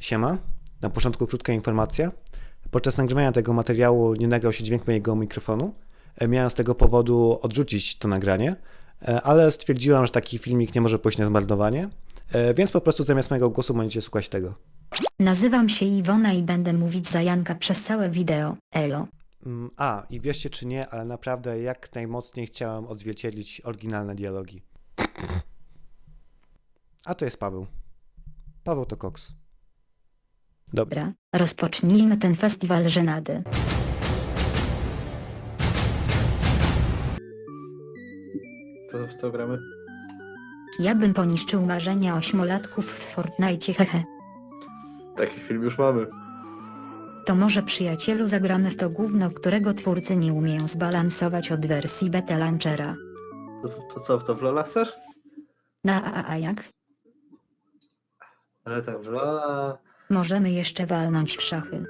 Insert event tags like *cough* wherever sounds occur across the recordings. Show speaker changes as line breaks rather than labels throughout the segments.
Siema. Na początku krótka informacja. Podczas nagrywania tego materiału nie nagrał się dźwięk mojego mikrofonu. E, Miałem z tego powodu odrzucić to nagranie, e, ale stwierdziłam, że taki filmik nie może pójść na zmarnowanie, e, więc po prostu zamiast mojego głosu będziecie słuchać tego.
Nazywam się Iwona i będę mówić za Janka przez całe wideo. Elo.
Mm, A, i wierzcie czy nie, ale naprawdę jak najmocniej chciałem odzwierciedlić oryginalne dialogi. A to jest Paweł. Paweł to Cox. Dobra.
Dobra, rozpocznijmy ten festiwal żenady.
To w co gramy?
Ja bym poniszczył marzenia ośmiolatków w Fortnite hehe.
Taki film już mamy.
To może przyjacielu zagramy w to gówno, którego twórcy nie umieją zbalansować od wersji beta launchera.
To, to co, w to w Lola chcesz?
Na a, a, a jak?
Ale tak, w Lola...
Możemy jeszcze walnąć w szachy.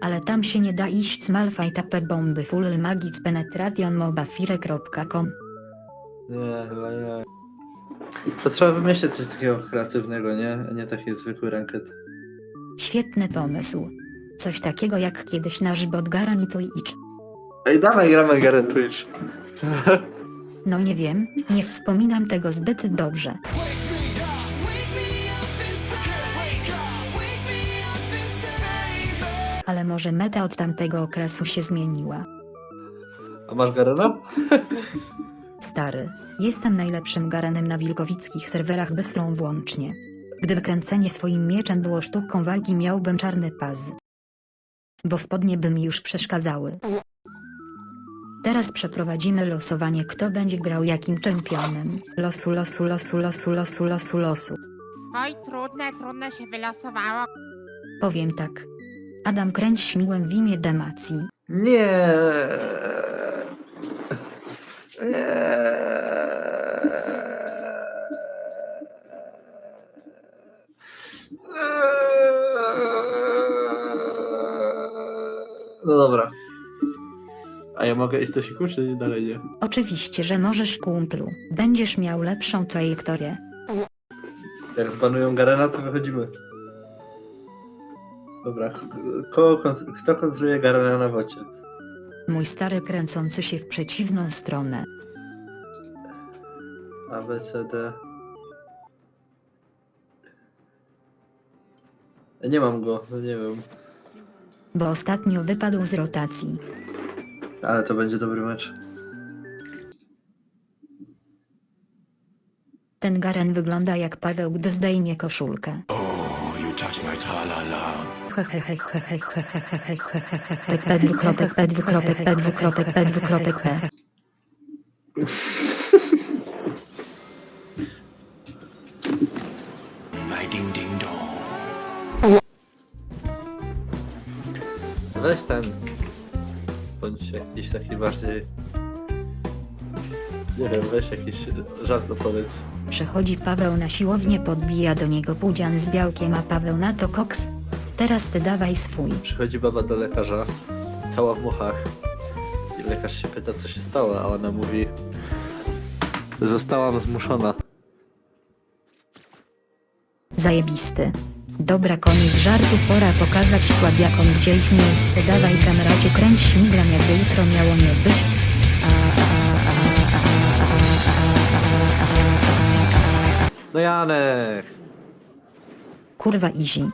Ale tam się nie da iść z Malfight Bomby Full Magic Penetration mobafire.com
Nie, chyba nie. To trzeba wymyślić coś takiego kreatywnego, nie? Nie taki zwykły ranket.
Świetny pomysł. Coś takiego jak kiedyś nasz bot Garantuj-Itch.
Ej, dawaj, gramy Twitch.
No nie wiem, nie wspominam tego zbyt dobrze. Ale może meta od tamtego okresu się zmieniła.
A masz Garena?
Stary, jestem najlepszym Garenem na wilkowickich serwerach bystrą włącznie. Gdyby kręcenie swoim mieczem było sztuką walki miałbym czarny pas. Bo spodnie by mi już przeszkadzały. Teraz przeprowadzimy losowanie kto będzie grał jakim czempionem. Losu losu losu losu losu losu losu.
Oj, trudne, trudne się wylosowało.
Powiem tak. Adam kręć śmiłem w imię Demacji.
Nie. Nie. Ja mogę iść do siku, czy dalej nie?
Oczywiście, że możesz kumplu. Będziesz miał lepszą trajektorię.
Jak zbanują Garena, to wychodzimy. Dobra, kon- kto kontroluje Garena na wocie?
Mój stary kręcący się w przeciwną stronę.
A, B, C, D. Nie mam go, no nie wiem.
Bo ostatnio wypadł z rotacji.
Ale to będzie dobry mecz.
Ten Garen wygląda jak Paweł, gdy zdejmie koszulkę. P dwukropek, P dwukropek, P dwukropek, P dwukropek, P.
bardziej. Nie wiem, weź jakiś żart opowiedz.
Przychodzi Paweł na siłownię, podbija do niego pudzian z białkiem, a Paweł na to koks. Teraz ty dawaj swój.
Przychodzi baba do lekarza, cała w muchach. I lekarz się pyta, co się stało, a ona mówi: Zostałam zmuszona.
Zajebisty. Dobra koniec żartu, pora pokazać słabiakom gdzie ich miejsce Dawaj kameracie kręć śmiglam jakby jutro miało nie być
No Janek!
Kurwa easy.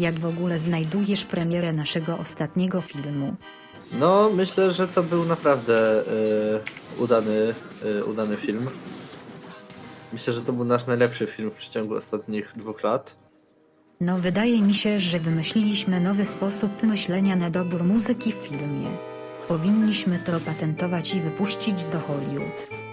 Jak w ogóle znajdujesz premierę naszego ostatniego filmu?
No, myślę, że to był naprawdę udany, udany film. Myślę, że to był nasz najlepszy film w przeciągu ostatnich dwóch lat.
No wydaje mi się, że wymyśliliśmy nowy sposób myślenia na dobór muzyki w filmie. Powinniśmy to opatentować i wypuścić do Hollywood.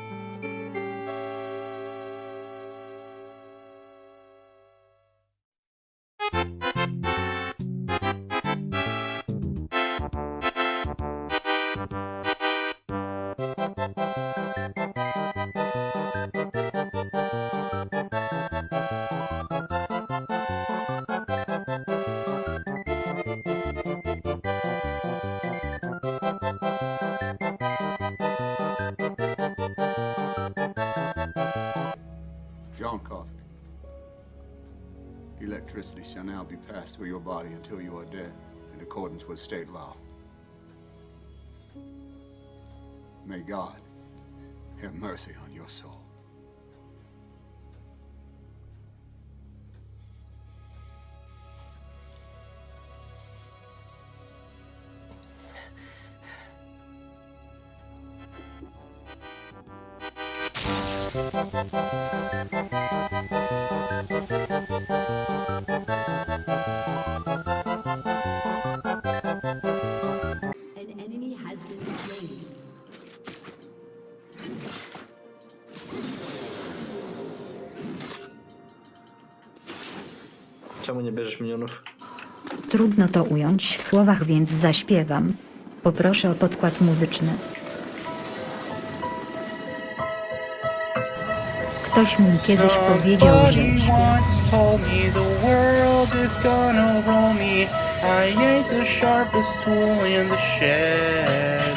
Electricity shall now be passed through your body until you are dead, in accordance with state law. May God have mercy on your soul.
An
Czemu nie bierzesz minionów?
Trudno to ująć w słowach, więc zaśpiewam. Poproszę o podkład muzyczny. Ktoś mi kiedyś powiedział, że
Somebody
świat
once told me the world is gonna roll me. I ain't the sharpest tool in the shed.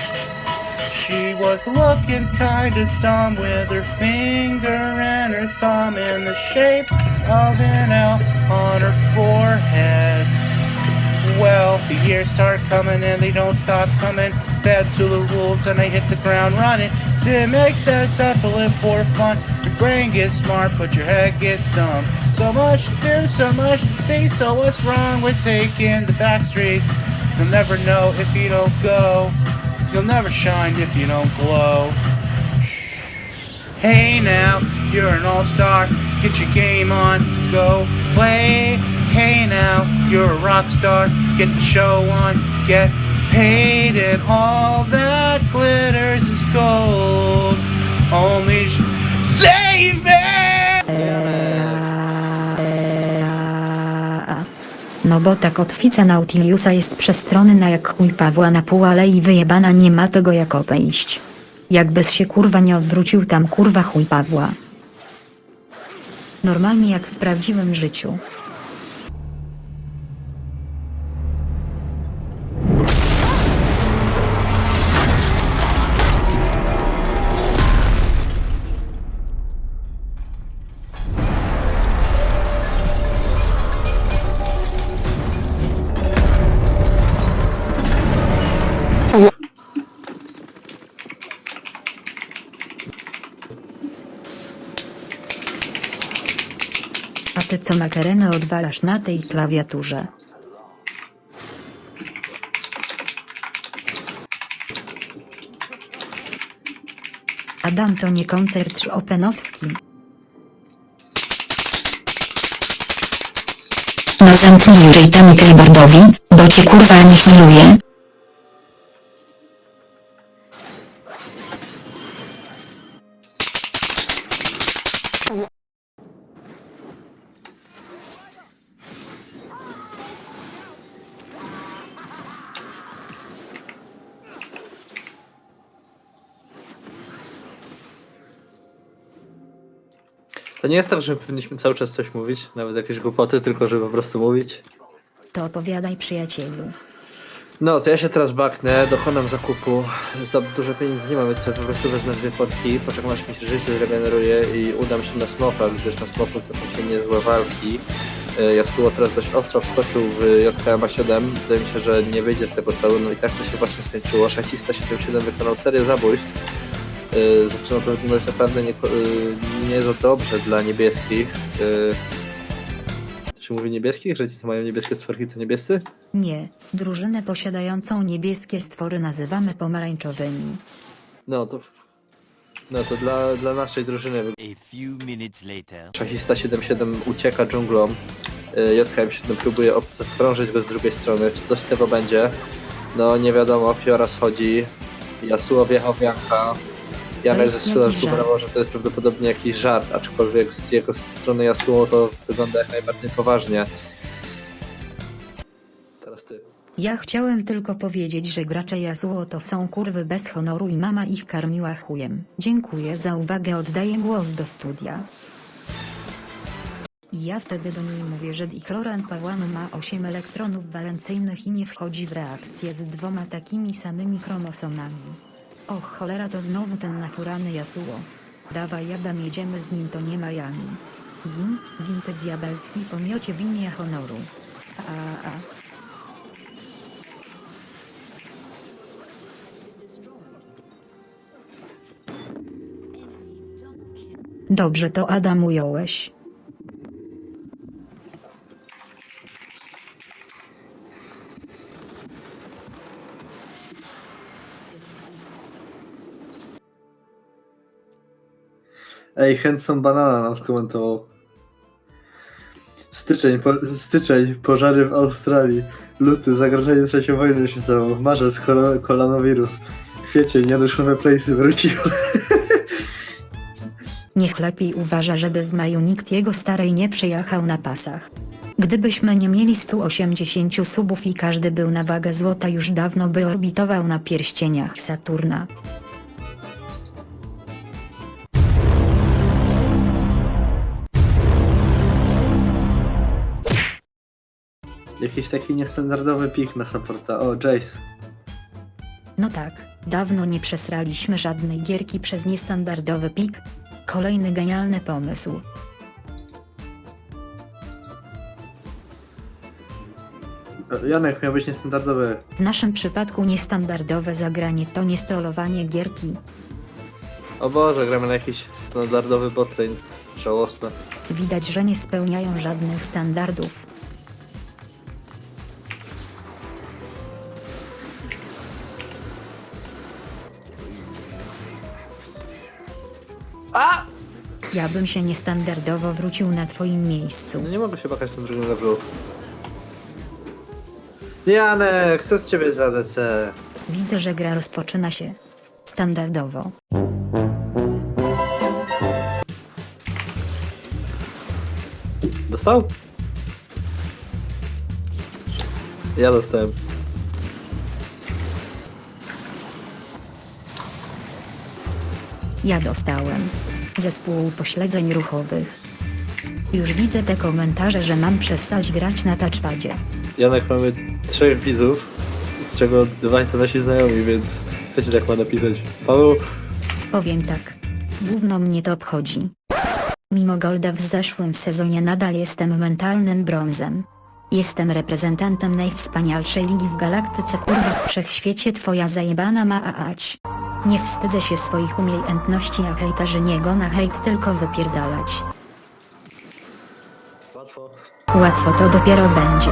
She was looking kinda dumb with her finger and her thumb in the shape of an L on her forehead. Well, the years start coming and they don't stop coming. Fed to the rules and I hit the ground running. It makes sense not to live for fun. Your brain gets smart, but your head gets dumb. So much to do, so much to see. So what's wrong with taking the back streets? You'll never know if you don't go. You'll never shine if you don't glow. Hey now, you're an all-star. Get your game on, go play. Hey now, you're a rock star. Get the show on, get paid, and all that glitters is gold. Only save me.
No bo ta kotwica Nautiliusa jest przestronna jak chuj Pawła na pół alei wyjebana nie ma tego jak obejść. Jakbyś się kurwa nie odwrócił tam kurwa chuj Pawła. Normalnie jak w prawdziwym życiu. Co makarenę odwalasz na tej klawiaturze? Adam to nie koncert Chopinowski. No zamknij ryj temu keyboardowi, bo cię kurwa nie szanuję.
Nie jest tak, że powinniśmy cały czas coś mówić, nawet jakieś głupoty, tylko żeby po prostu mówić.
To opowiadaj przyjacielu.
No, to ja się teraz baknę, dokonam zakupu. Za dużo pieniędzy nie mam, więc sobie po prostu wezmę dwie potki, poczekam aż mi się życie zregeneruje i udam się na smoka, gdyż na smoku są się niezłe walki. E, Yasuo teraz dość ostro wskoczył w JKM 7. Wydaje mi się, że nie wyjdzie z tego cały, no i tak to się właśnie skończyło. Szachista 77 wykonał serię zabójstw. E, Zaczyna to wyglądać naprawdę nie, nie za dobrze dla niebieskich. E, To się mówi niebieskich, że ci co mają niebieskie stworki to niebiescy?
Nie, drużynę posiadającą niebieskie stwory nazywamy pomarańczowymi.
No to. No to dla, dla naszej drużyny
A few minutes later.
Szachista 7-7 ucieka dżunglą. Y, JKM7 próbuje krążyć go z drugiej strony. Czy coś z tego będzie? No nie wiadomo, Fiora schodzi. Yasuo wjechał w Sula
jakiś
sugerował, że to jest prawdopodobnie jakiś żart, aczkolwiek z jego strony Yasuo to wygląda jak najbardziej poważnie. Teraz ty.
Ja chciałem tylko powiedzieć, że gracze Yasuo to są kurwy bez honoru i mama ich karmiła chujem. Dziękuję za uwagę, oddaję głos do studia. I ja wtedy do niej mówię, że dichloran Pawłanu ma 8 elektronów walencyjnych i nie wchodzi w reakcję z dwoma takimi samymi chromosomami. Och cholera to znowu ten nafurany Yasuo. Dawaj Adam jedziemy z nim to nie ma Jami. Gin, gin ty diabelski pomiocie w imię honoru. A, a. Dobrze to Adam ująłeś.
Ej, Hanson Banana nam skomentował. Styczeń, po, styczeń, pożary w Australii. Luty, zagrożenie trzecią wojną światową. Marzec, kolo- koronawirus. Kwiecień, niedoszowe playsy wróciły. *laughs*
Niech lepiej uważa, żeby w maju nikt jego starej nie przejechał na pasach. Gdybyśmy nie mieli 180 subów i każdy był na wagę złota już dawno by orbitował na pierścieniach Saturna.
Jakiś taki niestandardowy pik na supporta. O, Jace.
No tak, dawno nie przesraliśmy żadnej gierki przez niestandardowy pik. Kolejny genialny pomysł.
Janek miał być niestandardowy.
W naszym przypadku niestandardowe zagranie to nie strollowanie gierki.
O Boże, gramy na jakiś standardowy botlane. Żałosne.
Widać, że nie spełniają żadnych standardów.
A!
Ja bym się niestandardowo wrócił na twoim miejscu.
No nie mogę się bakać na drugim levelu. Janek, co z ciebie za DC?
Widzę, że gra rozpoczyna się standardowo.
Dostał? Ja dostałem.
Ja dostałem. Zespół pośledzeń ruchowych. Już widzę te komentarze, że mam przestać grać na touchpadzie.
Janek, mamy trzech widzów, z czego dwaj to nasi znajomi, więc ci tak ma napisać? Paweł,
Powiem tak. Gówno mnie to obchodzi. Mimo golda w zeszłym sezonie nadal jestem mentalnym brązem. Jestem reprezentantem najwspanialszej ligi w galaktyce kurwa w wszechświecie twoja zajebana ma aać. Nie wstydzę się swoich umiejętności a hejterzy nie go na hejt tylko wypierdalać.
łatwo.
Łatwo to dopiero będzie.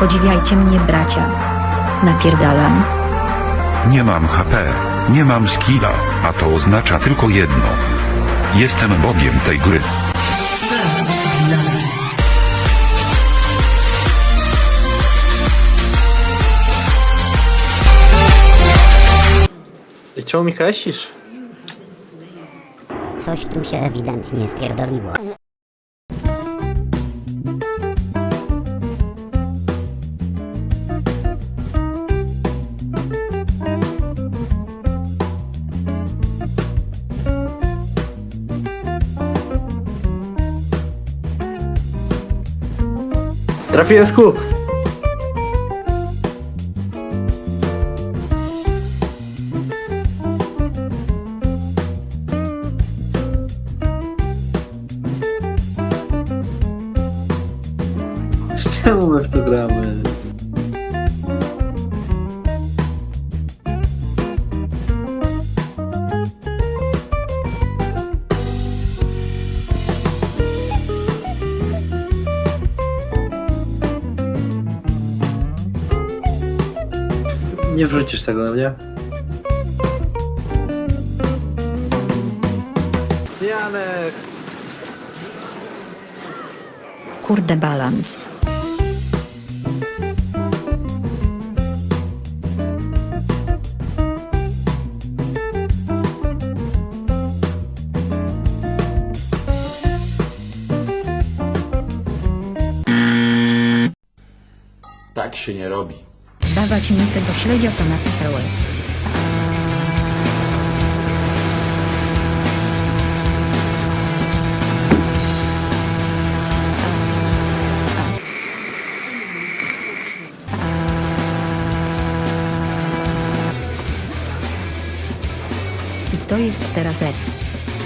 Podziwiajcie mnie bracia. Napierdalam.
Nie mam HP, nie mam skilla, a to oznacza tylko jedno. Jestem bogiem tej gry.
Czemu mi?
Coś tu się ewidentnie spierdoliło.
Trafiłem z kół! W to gramy? Nie wrzucisz tego, nie? Janek!
Kurde balans.
Tak się nie robi.
Dawać mi tego śledzia co napisałeś. I to jest teraz S.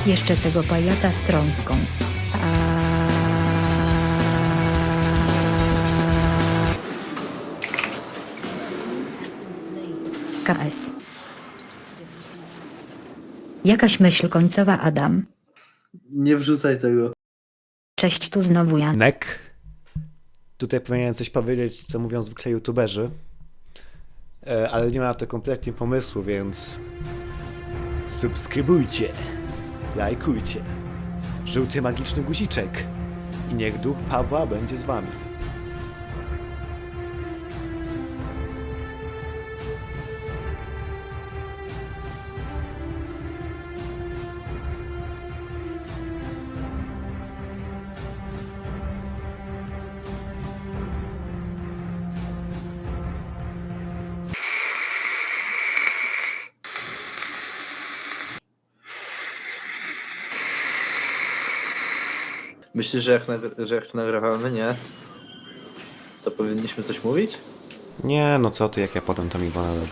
Jeszcze tego pajaca z KS. Jakaś myśl końcowa Adam.
Nie wrzucaj tego.
Cześć tu znowu Jan.
Nek. Tutaj powinienem coś powiedzieć, co mówią zwykle youtuberzy, E, ale nie ma na to kompletnie pomysłu, więc subskrybujcie, lajkujcie, żółty magiczny guziczek i niech duch Pawła będzie z wami.
Myślisz, że jak, że jak to nagrywamy, nie? To powinniśmy coś mówić?
Nie, no co ty, jak ja potem tam Iwona dogram.